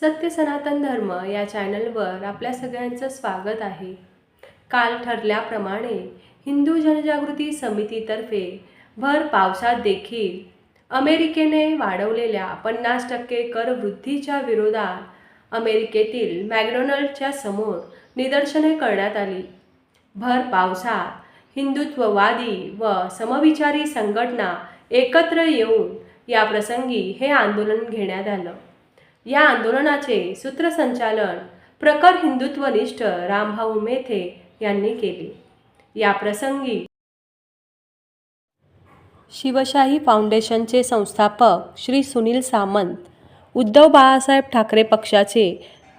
सत्य सनातन धर्म या चॅनलवर आपल्या सगळ्यांचं स्वागत आहे. काल ठरल्याप्रमाणे हिंदू जनजागृती समितीतर्फे भर पावसात देखील अमेरिकेने वाढवलेल्या पन्नास टक्के करवृद्धीच्या विरोधात अमेरिकेतील मॅकडोनल्डच्या समोर निदर्शने करण्यात आली. भर पावसात हिंदुत्ववादी व समविचारी संघटना एकत्र येऊन या प्रसंगी हे आंदोलन घेण्यात आलं. या आंदोलनाचे सूत्रसंचालन प्रखर हिंदुत्वनिष्ठ रामभाऊ मेथे यांनी केले. या प्रसंगी शिवशाही फाउंडेशनचे संस्थापक श्री सुनील सामंत उद्धव बाळासाहेब ठाकरे पक्षाचे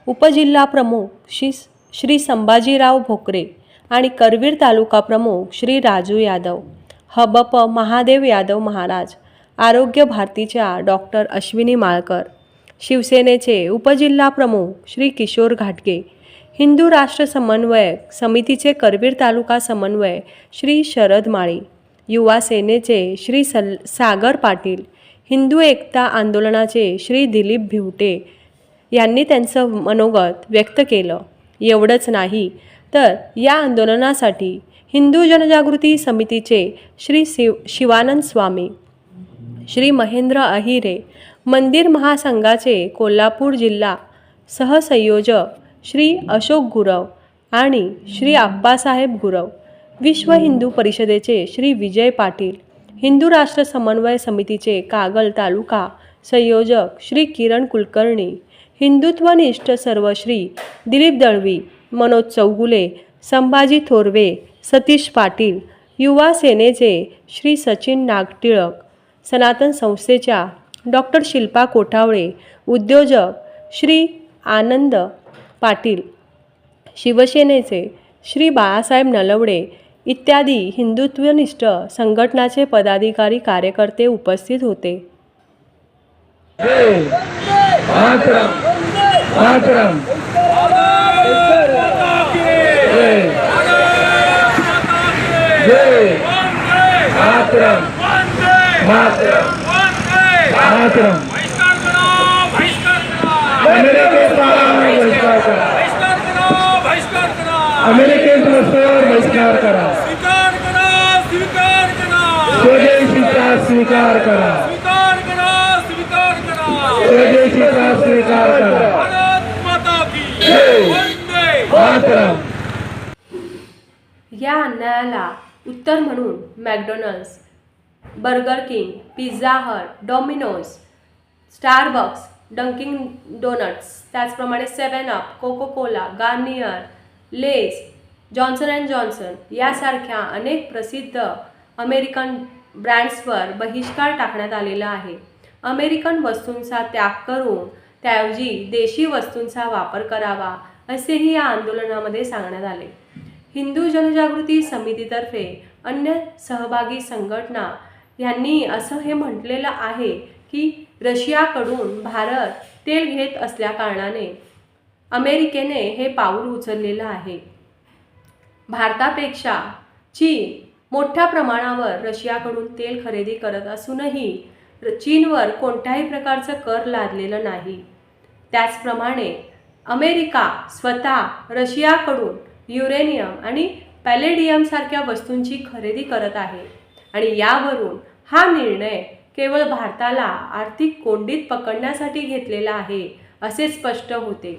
उपजिल्हाप्रमुख श्री श्री संभाजीराव भोकरे आणि करवीर तालुका प्रमुख श्री राजू यादव हबप महादेव यादव महाराज आरोग्य भारतीच्या डॉक्टर अश्विनी माळकर शिवसेनेचे उपजिल्हाप्रमुख श्री किशोर घाटगे हिंदू राष्ट्र समन्वयक समितीचे करवीर तालुका समन्वय श्री शरद माळी युवा सेनेचे श्री सल सागर पाटील हिंदू एकता आंदोलनाचे श्री दिलीप भिवटे यांनी त्यांचं मनोगत व्यक्त केलं. एवढंच नाही तर या आंदोलनासाठी हिंदू जनजागृती समितीचे श्री शिव शिवानंद स्वामी श्री महेंद्र अहिरे मंदिर महासंघाचे कोल्हापूर जिल्हा सहसंयोजक श्री अशोक गुरव आणि श्री आप्पासाहेब गुरव विश्व हिंदू परिषदेचे श्री विजय पाटील हिंदू राष्ट्र समन्वय समितीचे कागल तालुका संयोजक श्री किरण कुलकर्णी हिंदुत्वनिष्ठ सर्व श्री दिलीप दळवी मनोज चौगुले संभाजी थोरवे सतीश पाटील युवा सेनेचे श्री सचिन नागटिळक सनातन संस्थेच्या डॉक्टर शिल्पा कोठावळे उद्योजक श्री आनंद पाटील शिवसेनेचे श्री बाळासाहेब नलवडे इत्यादी हिंदुत्वनिष्ठ संघटनाचे पदाधिकारी कार्यकर्ते उपस्थित होते जय मातरम जय मातरम मातरम मातरम अमेरिकेचा बहिष्कार करा। अमेरिकेत रस्त्यावर बहिष्कार करा। स्वीकार करा। स्वीकार करा। या अन्यायाला उत्तर म्हणून McDonald's Burger King Pizza Hut Domino's Starbucks Dunkin donuts त्याचप्रमाणे seven up coca cola Garnier Lays Johnson and Johnson यासारख्या अनेक प्रसिद्ध अमेरिकन ब्रँड्सवर बहिष्कार टाकण्यात आलेला आहे. अमेरिकन वस्तूंचा त्याग करून त्याऐवजी देशी वस्तूंचा वापर करावा असेही या आंदोलनामध्ये सांगण्यात आले. हिंदू जनजागृती समितीतर्फे अन्य सहभागी संघटना यांनी असं हे म्हटलेलं आहे की रशियाकडून भारत तेल घेत असल्याकारणाने अमेरिकेने हे पाऊल उचललेलं आहे. भारतापेक्षा चीन मोठ्या प्रमाणावर रशियाकडून तेल खरेदी करत असूनही र- चीनवर कोणत्याही प्रकारचं कर लादलेलं नाही. त्याचप्रमाणे अमेरिका स्वतः रशियाकडून युरेनियम आणि पॅलेडियमसारख्या वस्तूंची खरेदी करत आहे. आणि यावरून हा निर्णय केवळ भारताला आर्थिक कोंडीत पकडण्यासाठी घेतलेला आहे असे स्पष्ट होते.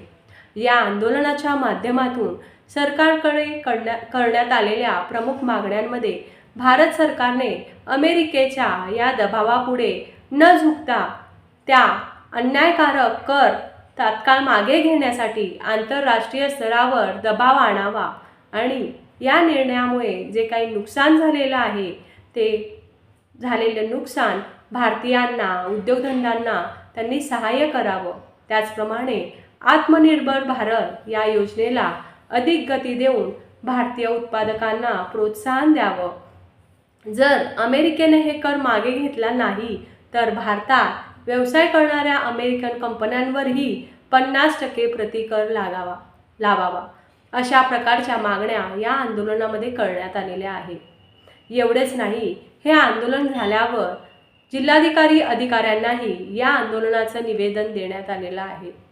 या आंदोलनाच्या माध्यमातून सरकारकडे करण्या करण्यात आलेल्या प्रमुख मागण्यांमध्ये भारत सरकारने अमेरिकेच्या या दबावापुढे न झुकता त्या अन्यायकारक कर तात्काळ मागे घेण्यासाठी आंतरराष्ट्रीय स्तरावर दबाव आणावा आणि या निर्णयामुळे जे काही नुकसान झालेलं आहे ते झालेलं नुकसान भारतीयांना उद्योगधंद्यांना त्यांनी सहाय्य करावं. त्याचप्रमाणे आत्मनिर्भर भारत या योजनेला अधिक गती देऊन भारतीय उत्पादकांना प्रोत्साहन द्यावं. जर अमेरिकेने हे कर मागे घेतला नाही तर भारतात व्यवसाय करणाऱ्या अमेरिकन कंपन्यांवरही पन्नास टक्के प्रतिकर लागावा लावावा. अशा प्रकारच्या मागण्या या आंदोलनामध्ये करण्यात आलेल्या आहेत. एवढेच नाही. हे आंदोलन झाल्यावर जिल्हाधिकारी अधिकाऱ्यांनाही या आंदोलनाचं निवेदन देण्यात आलेलं आहे.